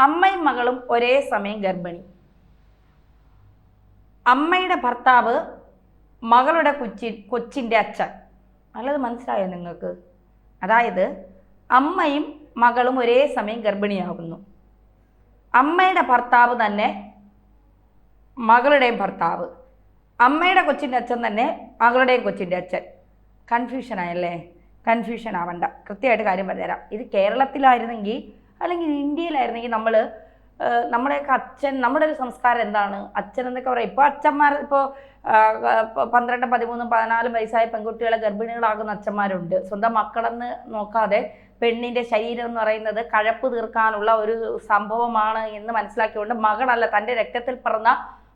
അമ്മയും മകളും ഒരേ സമയം ഗർഭിണി. അമ്മയുടെ ഭർത്താവ് മകളുടെ കൊച്ചി കൊച്ചിന്റെ അച്ഛൻ. നല്ലത് മനസ്സിലായോ നിങ്ങൾക്ക്? അതായത് അമ്മയും മകളും ഒരേ സമയം ഗർഭിണിയാകുന്നു. അമ്മയുടെ ഭർത്താവ് തന്നെ മകളുടെയും ഭർത്താവ്. അമ്മയുടെ കൊച്ചിന്റെ അച്ഛൻ തന്നെ മകളുടെയും കൊച്ചിന്റെ അച്ഛൻ. കൺഫ്യൂഷൻ ആയല്ലേ? കൺഫ്യൂഷൻ ആവണ്ട. കൃത്യമായിട്ട് കാര്യം പറഞ്ഞുതരാം. ഇത് കേരളത്തിലായിരുന്നെങ്കിൽ അല്ലെങ്കിൽ ഇന്ത്യയിലായിരുന്നെങ്കിൽ നമ്മൾ നമ്മുടെയൊക്കെ അച്ഛൻ നമ്മുടെ ഒരു സംസ്കാരം എന്താണ്? അച്ഛൻ എന്നൊക്കെ പറയാം. ഇപ്പോൾ അച്ഛന്മാർ ഇപ്പോൾ പന്ത്രണ്ടും പതിമൂന്നും പതിനാലും വയസ്സായ പെൺകുട്ടികളെ ഗർഭിണികളാകുന്ന അച്ഛന്മാരുണ്ട്. സ്വന്തം മക്കളെന്ന് നോക്കാതെ പെണ്ണിന്റെ ശരീരം എന്ന് പറയുന്നത് കഴപ്പ് തീർക്കാനുള്ള ഒരു സംഭവമാണ് എന്ന് മനസ്സിലാക്കിയുകൊണ്ട് മകളല്ല തന്റെ രക്തത്തിൽ പിറന്ന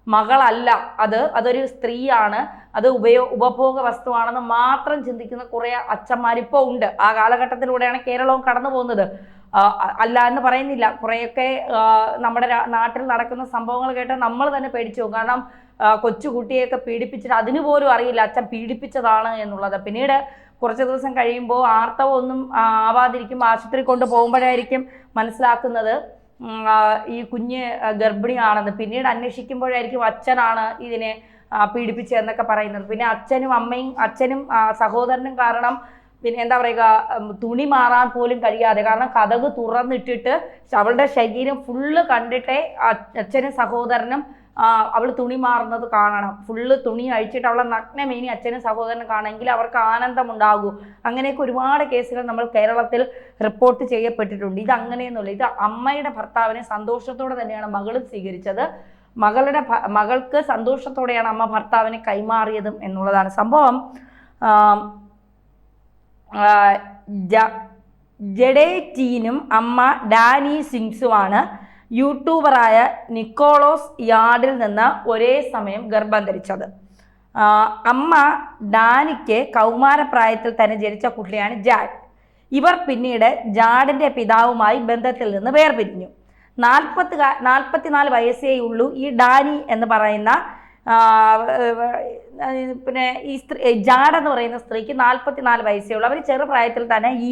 മകളല്ല. അത് അതൊരു സ്ത്രീയാണ്. അത് ഉപയോ ഉപഭോഗ വസ്തുവാണെന്ന് മാത്രം ചിന്തിക്കുന്ന കുറേ അച്ഛന്മാരിപ്പോൾ ഉണ്ട്. ആ കാലഘട്ടത്തിലൂടെയാണ് കേരളവും കടന്നു പോകുന്നത് അല്ല എന്ന് പറയുന്നില്ല. കുറേയൊക്കെ നമ്മുടെ നാട്ടിൽ നടക്കുന്ന സംഭവങ്ങൾ കേട്ട് നമ്മൾ തന്നെ പേടിച്ചു പോകും. കാരണം കൊച്ചുകുട്ടിയൊക്കെ പീഡിപ്പിച്ചിട്ട് അതിന് പോലും അറിയില്ല അച്ഛൻ പീഡിപ്പിച്ചതാണ് എന്നുള്ളത്. പിന്നീട് കുറച്ച് ദിവസം കഴിയുമ്പോൾ ആർത്തവം ഒന്നും ആവാതിരിക്കും ആശുപത്രി കൊണ്ട് പോകുമ്പോഴായിരിക്കും മനസ്സിലാക്കുന്നത്. ഈ കുഞ്ഞ് ഗർഭിണിയാണെന്ന്. പിന്നീട് അന്വേഷിക്കുമ്പോഴായിരിക്കും അച്ഛനാണ് ഇതിനെ പീഡിപ്പിച്ചതെന്നൊക്കെ പറയുന്നത്. പിന്നെ അച്ഛനും അമ്മയും അച്ഛനും സഹോദരനും കാരണം പിന്നെ എന്താ പറയുക തുണി മാറാൻ പോലും കഴിയാതെ കാരണം കഥക് തുറന്നിട്ടിട്ട് അവളുടെ ശരീരം ഫുള്ള് കണ്ടിട്ടേ അച്ഛനും സഹോദരനും അവൾ തുണി മാറുന്നത് കാണണം. ഫുള്ള് തുണി അഴിച്ചിട്ട് അവളെ നഗ്നമേനി അച്ഛനും സഹോദരനും കാണുമെങ്കിൽ അവർക്ക് ആനന്ദമുണ്ടാകൂ. അങ്ങനെയൊക്കെ ഒരുപാട് കേസുകൾ നമ്മൾ കേരളത്തിൽ റിപ്പോർട്ട് ചെയ്യപ്പെട്ടിട്ടുണ്ട്. ഇത് അങ്ങനെയൊന്നുമില്ല. ഇത് അമ്മയുടെ ഭർത്താവിനെ സന്തോഷത്തോടെ തന്നെയാണ് മകളും സ്വീകരിച്ചത്. മകളുടെ മകൾക്ക് സന്തോഷത്തോടെയാണ് അമ്മ ഭർത്താവിനെ കൈമാറിയതും എന്നുള്ളതാണ് സംഭവം. ജഡേറ്റീനും അമ്മ ഡാനി സിങ്സുമാണ് യൂട്യൂബറായ നിക്കോളോസ് യാർഡിൽ നിന്ന് ഒരേ സമയം ഗർഭം ധരിച്ചത്. അമ്മ ഡാനിക്ക് കൗമാരപ്രായത്തിൽ തന്നെ ജനിച്ച കുട്ടിയാണ് ജാഡ്. ഇവർ പിന്നീട് ജാഡിന്റെ പിതാവുമായി ബന്ധത്തിൽ നിന്ന് വേർപിരിഞ്ഞു. നാൽപ്പത്തി നാൽപ്പത്തിനാല് വയസ്സേ ഉള്ളൂ ഈ ഡാനി എന്ന് പറയുന്ന പിന്നെ ഈ സ്ത്രീ ജാഡ് എന്ന് പറയുന്ന സ്ത്രീക്ക് നാൽപ്പത്തിനാല് വയസ്സേ ഉള്ളൂ. അവർ ചെറുപ്രായത്തിൽ തന്നെ ഈ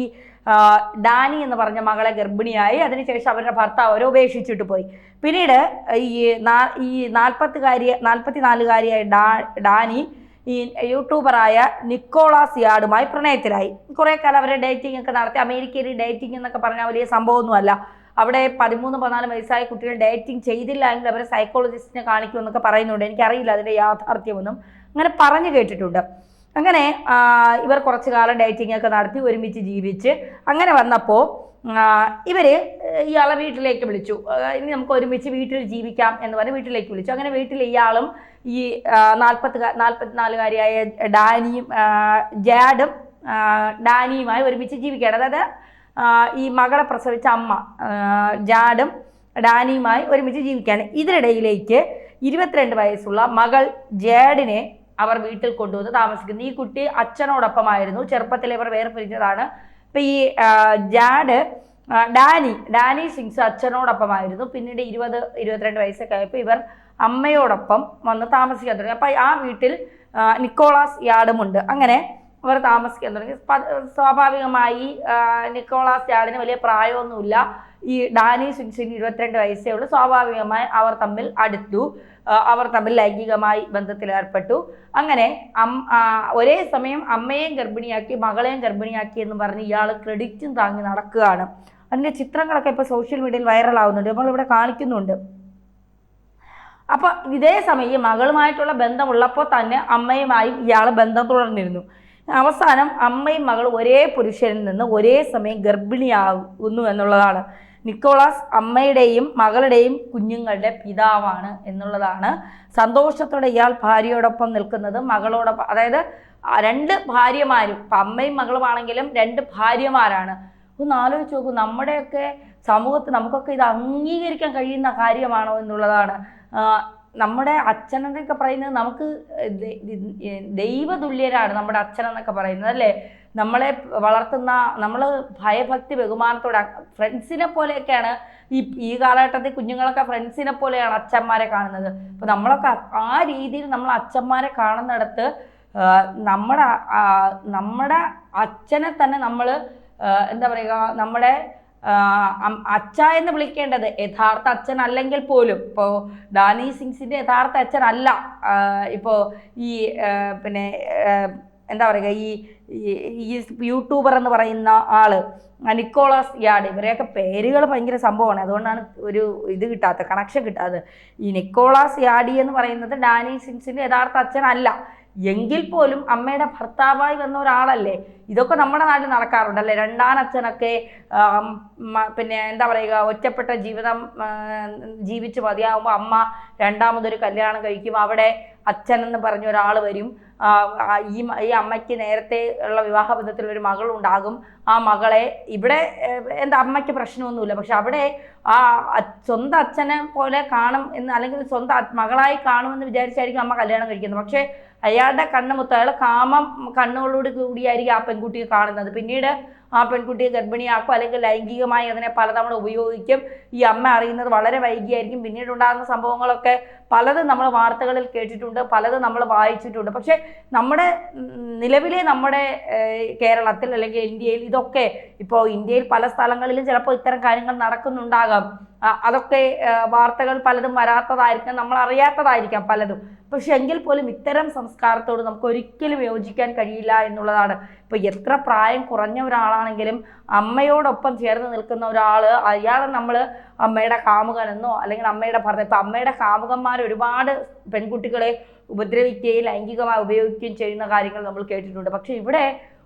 ഡാനി എന്ന് പറഞ്ഞ മകളെ ഗർഭിണിയായി. അതിനുശേഷം അവരുടെ ഭർത്താവ് അവരെ ഉപേക്ഷിച്ചിട്ട് പോയി. പിന്നീട് ഈ നാ ഈ നാൽപ്പത്തുകാരി നാൽപ്പത്തിനാലുകാരിയായ ഡാ ഡാനി ഈ യൂട്യൂബറായ നിക്കോളാസ് യാർഡുമായി പ്രണയത്തിലായി. കുറേ കാലം അവരെ ഡേറ്റിംഗ് ഒക്കെ നടത്തി. അമേരിക്കയിൽ ഡേറ്റിംഗ് എന്നൊക്കെ പറഞ്ഞാൽ വലിയ സംഭവമൊന്നുമല്ല. അവിടെ പതിമൂന്ന് പതിനാല് വയസ്സായ കുട്ടികൾ ഡേറ്റിംഗ് ചെയ്തില്ല എങ്കിൽ അവരെ സൈക്കോളജിസ്റ്റിനെ കാണിക്കുമെന്നൊക്കെ പറയുന്നുണ്ട്. എനിക്കറിയില്ല അതിന്റെ യാഥാർത്ഥ്യമൊന്നും. അങ്ങനെ പറഞ്ഞു കേട്ടിട്ടുണ്ട്. അങ്ങനെ ഇവർ കുറച്ച് കാലം ഡേറ്റിംഗ് ഒക്കെ നടത്തി ഒരുമിച്ച് ജീവിച്ച് അങ്ങനെ വന്നപ്പോൾ ഇവർ ഇയാളെ വീട്ടിലേക്ക് വിളിച്ചു. ഇനി നമുക്ക് ഒരുമിച്ച് വീട്ടിൽ ജീവിക്കാം എന്ന് പറഞ്ഞ് വീട്ടിലേക്ക് വിളിച്ചു. അങ്ങനെ വീട്ടിൽ ഇയാളും ഈ നാൽപ്പത്തി നാൽപ്പത്തിനാലുകാരിയായ ഡാനിയും ജാഡും ഡാനിയുമായി ഒരുമിച്ച് ജീവിക്കുകയാണ്. അതായത് ഈ മകളെ പ്രസവിച്ച അമ്മ ജാഡും ഡാനിയുമായി ഒരുമിച്ച് ജീവിക്കുകയാണ്. ഇതിനിടയിലേക്ക് ഇരുപത്തിരണ്ട് വയസ്സുള്ള മകൾ ജാഡിനെ അവർ വീട്ടിൽ കൊണ്ടുവന്ന് താമസിക്കുന്നു. ഈ കുട്ടി അച്ഛനോടൊപ്പമായിരുന്നു. ചെറുപ്പത്തിൽ ഇവർ വേർപിരിഞ്ഞതാണ്. ഇപ്പം ഈ ജാഡ് ഡാനി ഡാനി സിങ്സ് അച്ഛനോടൊപ്പമായിരുന്നു. പിന്നീട് ഇരുപത് ഇരുപത്തിരണ്ട് വയസ്സൊക്കെ ആയപ്പോൾ ഇവർ അമ്മയോടൊപ്പം വന്ന് താമസിക്കാൻ തുടങ്ങി. അപ്പം ആ വീട്ടിൽ നിക്കോളാസ് യാർഡുമുണ്ട് അങ്ങനെ അവർ താമസിക്കാൻ തുടങ്ങി. സ്വാഭാവികമായി നിക്കോളാസ് യാർഡിന് വലിയ പ്രായമൊന്നുമില്ല. ഈ ഡാനി സുൻസിന് ഇരുപത്തിരണ്ട് വയസ്സേ ഉള്ളൂ. സ്വാഭാവികമായി അവർ തമ്മിൽ അടുത്തു. അവർ തമ്മിൽ ലൈംഗികമായി ബന്ധത്തിലേർപ്പെട്ടു. അങ്ങനെ ഒരേ സമയം അമ്മയെയും ഗർഭിണിയാക്കി മകളെയും ഗർഭിണിയാക്കി എന്ന് പറഞ്ഞ് ഇയാൾ ക്രെഡിറ്റും താങ്ങി നടക്കുകയാണ്. അതിന്റെ ചിത്രങ്ങളൊക്കെ ഇപ്പോൾ സോഷ്യൽ മീഡിയയിൽ വൈറലാവുന്നുണ്ട്. നമ്മളിവിടെ കാണിക്കുന്നുണ്ട്. അപ്പോൾ ഇതേ സമയം മകളുമായിട്ടുള്ള ബന്ധമുള്ളപ്പോൾ തന്നെ അമ്മയുമായും ഇയാൾ ബന്ധം തുടർന്നിരുന്നു. അവസാനം അമ്മയും മകളും ഒരേ പുരുഷനിൽ നിന്ന് ഒരേ സമയം ഗർഭിണിയാകുന്നു എന്നുള്ളതാണ്. നിക്കോളാസ് അമ്മയുടെയും മകളുടെയും കുഞ്ഞുങ്ങളുടെ പിതാവാണ് എന്നുള്ളതാണ്. സന്തോഷത്തോടെ ഇയാൾ ഭാര്യയോടൊപ്പം നിൽക്കുന്നത് മകളോടൊപ്പം അതായത് രണ്ട് ഭാര്യമാരും ഇപ്പം അമ്മയും മകളുമാണെങ്കിലും രണ്ട് ഭാര്യമാരാണ്. ഒന്ന് ആലോചിച്ച് നോക്കൂ നമ്മുടെയൊക്കെ സമൂഹത്തിൽ നമുക്കൊക്കെ ഇത് അംഗീകരിക്കാൻ കഴിയുന്ന കാര്യമാണോ എന്നുള്ളതാണ്. നമ്മുടെ അച്ഛൻ എന്നൊക്കെ പറയുന്നത് നമുക്ക് ദൈവതുല്യരാണ് നമ്മുടെ അച്ഛൻ എന്നൊക്കെ പറയുന്നത് അല്ലേ? നമ്മളെ വളർത്തുന്ന നമ്മൾ ഭയഭക്തി ബഹുമാനത്തോടെ ഫ്രണ്ട്സിനെ പോലെയൊക്കെയാണ് ഈ ഈ കാലഘട്ടത്തിൽ കുഞ്ഞുങ്ങളൊക്കെ ഫ്രണ്ട്സിനെ പോലെയാണ് അച്ഛന്മാരെ കാണുന്നത്. അപ്പോൾ നമ്മളൊക്കെ ആ- രീതിയിൽ നമ്മൾ അച്ഛന്മാരെ കാണുന്നിടത്ത് നമ്മുടെ നമ്മുടെ അച്ഛനെ തന്നെ നമ്മൾ എന്താ പറയുക നമ്മുടെ അച്ഛ എന്ന് വിളിക്കേണ്ടത് യഥാർത്ഥ അച്ഛൻ അല്ലെങ്കിൽ പോലും. ഇപ്പോൾ ഡാനി സിംഗ്സിന്റെ യഥാർത്ഥ അച്ഛൻ അല്ല ഇപ്പോൾ ഈ പിന്നെ എന്താ പറയുക ഈ ഈ- യൂട്യൂബർ എന്ന് പറയുന്ന ആൾ നിക്കോളാസ് യാഡ് ഇവരെയൊക്കെ പേരുകൾ ഭയങ്കര സംഭവമാണ്. അതുകൊണ്ടാണ് ഒരു ഇത് കിട്ടാത്ത കണക്ഷൻ കിട്ടാത്തത്. ഈ നിക്കോളാസ് യാഡി എന്ന് പറയുന്നത് ഡാനി സിംഗ്സിന്റെ യഥാർത്ഥ അച്ഛനല്ല. എങ്കിൽ പോലും അമ്മയുടെ ഭർത്താവായി വന്ന ഒരാളല്ലേ? ഇതൊക്കെ നമ്മുടെ നാട്ടിൽ നടക്കാറുണ്ടല്ലേ? രണ്ടാം അച്ഛനൊക്കെ പിന്നെ എന്താ പറയുക ഒറ്റപ്പെട്ട ജീവിതം ജീവിച്ച് മതിയാകുമ്പോൾ അമ്മ രണ്ടാമതൊരു കല്യാണം കഴിക്കും. അവിടെ അച്ഛൻ എന്ന് പറഞ്ഞ ഒരാൾ വരും. ഈ ഈ അമ്മയ്ക്ക് നേരത്തെ ഉള്ള വിവാഹ ഒരു മകൾ ഉണ്ടാകും. ആ മകളെ ഇവിടെ എന്താ അമ്മയ്ക്ക് പ്രശ്നമൊന്നുമില്ല. പക്ഷെ അവിടെ ആ സ്വന്തം അച്ഛനെ പോലെ കാണും എന്ന് അല്ലെങ്കിൽ സ്വന്തം മകളായി കാണുമെന്ന് വിചാരിച്ചായിരിക്കും അമ്മ കല്യാണം കഴിക്കുന്നത്. പക്ഷേ അയാളുടെ കണ്ണുമുത്ത് അയാൾ കാമം കണ്ണുകളോട് കൂടിയായിരിക്കും ആ പെൺകുട്ടിയെ കാണുന്നത്. പിന്നീട് ആ പെൺകുട്ടിയെ ഗർഭിണിയാക്കും അല്ലെങ്കിൽ ലൈംഗികമായി അതിനെ പലതവണ ഉപയോഗിക്കും. ഈ അമ്മ അറിയുന്നത് വളരെ വൈകിയായിരിക്കും. പിന്നീട് ഉണ്ടാകുന്ന സംഭവങ്ങളൊക്കെ പലതും നമ്മൾ വാർത്തകളിൽ കേട്ടിട്ടുണ്ട് പലതും നമ്മൾ വായിച്ചിട്ടുണ്ട്. പക്ഷേ നമ്മുടെ നിലവിലെ നമ്മുടെ കേരളത്തിൽ അല്ലെങ്കിൽ ഇന്ത്യയിൽ ഇതൊക്കെ ഇപ്പോൾ ഇന്ത്യയിൽ പല സ്ഥലങ്ങളിലും ചിലപ്പോൾ ഇത്തരം കാര്യങ്ങൾ നടക്കുന്നുണ്ടാകാം. അതൊക്കെ വാർത്തകൾ പലതും വരാത്തതായിരിക്കാം. നമ്മൾ അറിയാത്തതായിരിക്കാം പലതും. പക്ഷെ എങ്കിൽ പോലും ഇത്തരം സംസ്കാരത്തോട് നമുക്ക് ഒരിക്കലും യോജിക്കാൻ കഴിയില്ല എന്നുള്ളതാണ്. ഇപ്പോൾ എത്ര പ്രായം കുറഞ്ഞ ഒരാളാണെങ്കിലും അമ്മയോടൊപ്പം ചേർന്ന് നിൽക്കുന്ന ഒരാൾ അയാളെ നമ്മൾ അമ്മയുടെ കാമുകനെന്നോ അല്ലെങ്കിൽ അമ്മയുടെ ഭർത്ത ഇപ്പം അമ്മയുടെ കാമുകന്മാർ ഒരുപാട് പെൺകുട്ടികളെ ഉപദ്രവിക്കുകയും ലൈംഗികമായി ഉപയോഗിക്കുകയും ചെയ്യുന്ന കാര്യങ്ങൾ നമ്മൾ കേട്ടിട്ടുണ്ട്. പക്ഷെ ഇവിടെ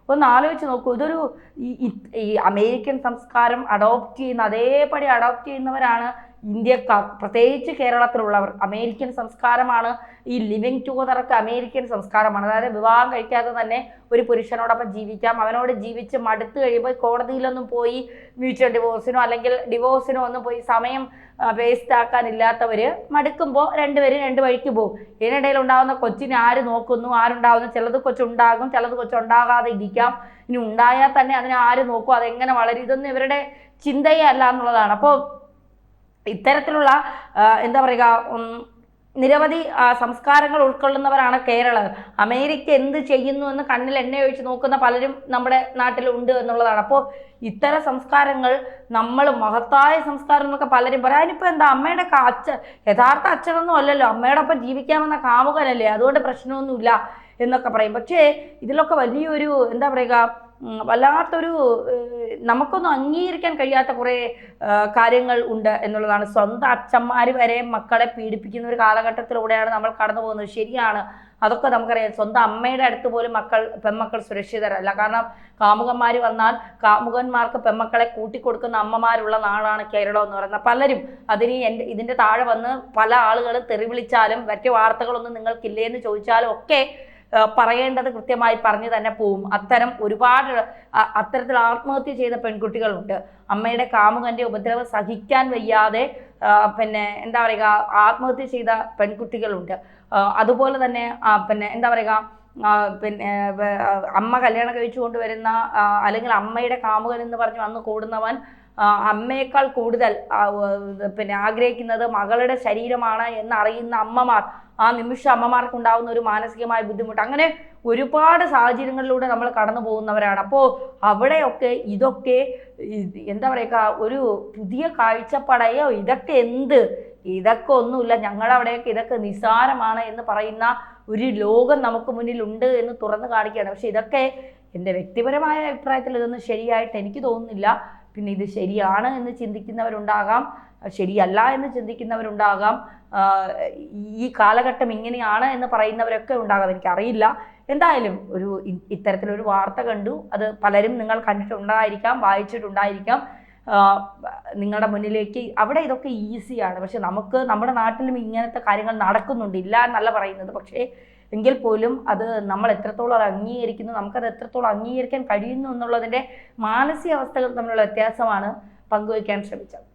ഒന്ന് ആലോചിച്ച് നോക്കൂ ഇതൊരു ഈ അമേരിക്കൻ സംസ്കാരം അഡോപ്റ്റ് ചെയ്യുന്ന അതേപടി അഡോപ്റ്റ് ചെയ്യുന്നവരാണ് ഇന്ത്യക്കാർ പ്രത്യേകിച്ച് കേരളത്തിലുള്ളവർ അമേരിക്കൻ സംസ്കാരമാണ് ഈ ലിവിങ് ടുഗദറൊക്കെ അമേരിക്കൻ സംസ്കാരമാണ്. അതായത് വിവാഹം കഴിക്കാതെ തന്നെ ഒരു പുരുഷനോടൊപ്പം ജീവിക്കാം. അവനോട് ജീവിച്ച് മടുത്തു കഴിയുമ്പോൾ കോടതിയിലൊന്നും പോയി മ്യൂച്വൽ ഡിവോഴ്സിനോ അല്ലെങ്കിൽ ഡിവോഴ്സിനോ ഒന്നും പോയി സമയം വേസ്റ്റ് ആക്കാനില്ലാത്തവർ മടുക്കുമ്പോൾ രണ്ടുപേരും രണ്ട് വഴിക്ക് പോകും. ഇതിനിടയിൽ ഉണ്ടാകുന്ന കൊച്ചിനെ ആര് നോക്കുന്നു? ആരുണ്ടാകുന്നു ചിലത് കൊച്ചുണ്ടാകും ചിലത് കൊച്ചുണ്ടാകാതെ ഇരിക്കാം. ഇനി ഉണ്ടായാൽ തന്നെ അതിനെ ആര് നോക്കും? അതെങ്ങനെ വളരും? ഇതൊന്നും ഇവരുടെ ചിന്തയല്ല എന്നുള്ളതാണ്. അപ്പോൾ ഇത്തരത്തിലുള്ള എന്താ പറയുക നിരവധി സംസ്കാരങ്ങൾ ഉൾക്കൊള്ളുന്നവരാണ് കേരളം അമേരിക്ക എന്ത് ചെയ്യുന്നു എന്ന് കണ്ണിൽ എണ്ണ ഒഴിച്ച് നോക്കുന്ന പലരും നമ്മുടെ നാട്ടിൽ ഉണ്ട് എന്നുള്ളതാണ്. അപ്പോൾ ഇത്തരം സംസ്കാരങ്ങൾ നമ്മൾ മഹത്തായ സംസ്കാരം എന്നൊക്കെ പലരും പറയാം. അതിനിപ്പോൾ എന്താ അമ്മയുടെ അച്ഛ യഥാർത്ഥ അച്ഛനൊന്നും അല്ലല്ലോ. അമ്മയുടെ ഒപ്പം ജീവിക്കാമെന്ന കാമുകനല്ലേ. അതുകൊണ്ട് പ്രശ്നമൊന്നുമില്ല എന്നൊക്കെ പറയും. പക്ഷേ ഇതിലൊക്കെ വലിയൊരു എന്താ പറയുക വല്ലാത്തൊരു നമുക്കൊന്നും അംഗീകരിക്കാൻ കഴിയാത്ത കുറേ കാര്യങ്ങൾ ഉണ്ട് എന്നുള്ളതാണ്. സ്വന്തം അച്ഛന്മാർ വരെ മക്കളെ പീഡിപ്പിക്കുന്ന ഒരു കാലഘട്ടത്തിലൂടെയാണ് നമ്മൾ കടന്നു പോകുന്നത്. ശരിയാണ്. അതൊക്കെ നമുക്കറിയാം. സ്വന്തം അമ്മയുടെ അടുത്ത് പോലും മക്കൾ പെൺമക്കൾ സുരക്ഷിതരല്ല. കാരണം കാമുകന്മാർ വന്നാൽ കാമുകന്മാർക്ക് പെൺമക്കളെ കൂട്ടിക്കൊടുക്കുന്ന അമ്മമാരുള്ള നാടാണ് കേരളം എന്ന് പറയുന്നത്. പലരും അതിന് എന്റെ ഇതിന്റെ താഴെ വന്ന് പല ആളുകളും തെറി വിളിച്ചാലും മറ്റു വാർത്തകളൊന്നും നിങ്ങൾക്കില്ലേ എന്ന് ചോദിച്ചാലും ഒക്കെ പറയേണ്ടത് കൃത്യമായി പറഞ്ഞു തന്നെ പോവും. അത്തരം ഒരുപാട് അത്തരത്തിൽ ആത്മഹത്യ ചെയ്ത പെൺകുട്ടികളുണ്ട്. അമ്മയുടെ കാമുകന്റെ ഉപദ്രവം സഹിക്കാൻ വയ്യാതെ പിന്നെ എന്താ പറയുക ആത്മഹത്യ ചെയ്ത പെൺകുട്ടികളുണ്ട്. അതുപോലെ തന്നെ പിന്നെ എന്താ പറയുക പിന്നെ അമ്മ കല്യാണം കഴിച്ചു കൊണ്ടുവരുന്ന അല്ലെങ്കിൽ അമ്മയുടെ കാമുകൻ എന്ന് പറഞ്ഞ് വന്ന് കൂടുന്നവൻ അമ്മയേക്കാൾ കൂടുതൽ പിന്നെ ആഗ്രഹിക്കുന്നത് മകളുടെ ശരീരമാണ് എന്നറിയുന്ന അമ്മമാർ ആ നിമിഷം അമ്മമാർക്ക് ഉണ്ടാകുന്ന ഒരു മാനസികമായ ബുദ്ധിമുട്ട്. അങ്ങനെ ഒരുപാട് സാഹചര്യങ്ങളിലൂടെ നമ്മൾ കടന്നു പോകുന്നവരാണ്. അപ്പോൾ അവിടെയൊക്കെ ഇതൊക്കെ എന്താ പറയുക ഒരു പുതിയ കാഴ്ചപ്പാടയോ ഇതൊക്കെ എന്ത്? ഇതൊക്കെ ഒന്നുമില്ല. ഞങ്ങളുടെ അവിടെയൊക്കെ ഇതൊക്കെ നിസ്സാരമാണ് എന്ന് പറയുന്ന ഒരു ലോകം നമുക്ക് മുന്നിൽ ഉണ്ട് എന്ന് തുറന്നു കാണിക്കുകയാണ്. പക്ഷെ ഇതൊക്കെ എന്റെ വ്യക്തിപരമായ അഭിപ്രായത്തിൽ ഇതൊന്നും ശരിയായിട്ട് എനിക്ക് തോന്നുന്നില്ല. പിന്നെ ഇത് ശരിയാണ് എന്ന് ചിന്തിക്കുന്നവരുണ്ടാകാം ശരിയല്ല എന്ന് ചിന്തിക്കുന്നവരുണ്ടാകാം. ഈ കാലഘട്ടം ഇങ്ങനെയാണ് എന്ന് പറയുന്നവരൊക്കെ ഉണ്ടാകാം. എനിക്കറിയില്ല. എന്തായാലും ഒരു ഇത്തരത്തിലൊരു വാർത്ത കണ്ടു. അത് പലരും നിങ്ങൾ കണ്ടിട്ടുണ്ടായിരിക്കാം വായിച്ചിട്ടുണ്ടായിരിക്കാം. നിങ്ങളുടെ മുന്നിലേക്ക് അവിടെ ഇതൊക്കെ ഈസിയാണ് പക്ഷെ നമുക്ക് നമ്മുടെ നാട്ടിലും ഇങ്ങനത്തെ കാര്യങ്ങൾ നടക്കുന്നുണ്ട്. ഇല്ല എന്നല്ല പറയുന്നത്. പക്ഷേ എങ്കിൽ പോലും അത് നമ്മൾ എത്രത്തോളം അത് അംഗീകരിക്കുന്നു നമുക്കത് എത്രത്തോളം അംഗീകരിക്കാൻ കഴിയുന്നു എന്നുള്ളതിന്റെ മാനസികാവസ്ഥകൾ തമ്മിലുള്ള വ്യത്യാസമാണ് പങ്കുവയ്ക്കാൻ ശ്രമിച്ചത്.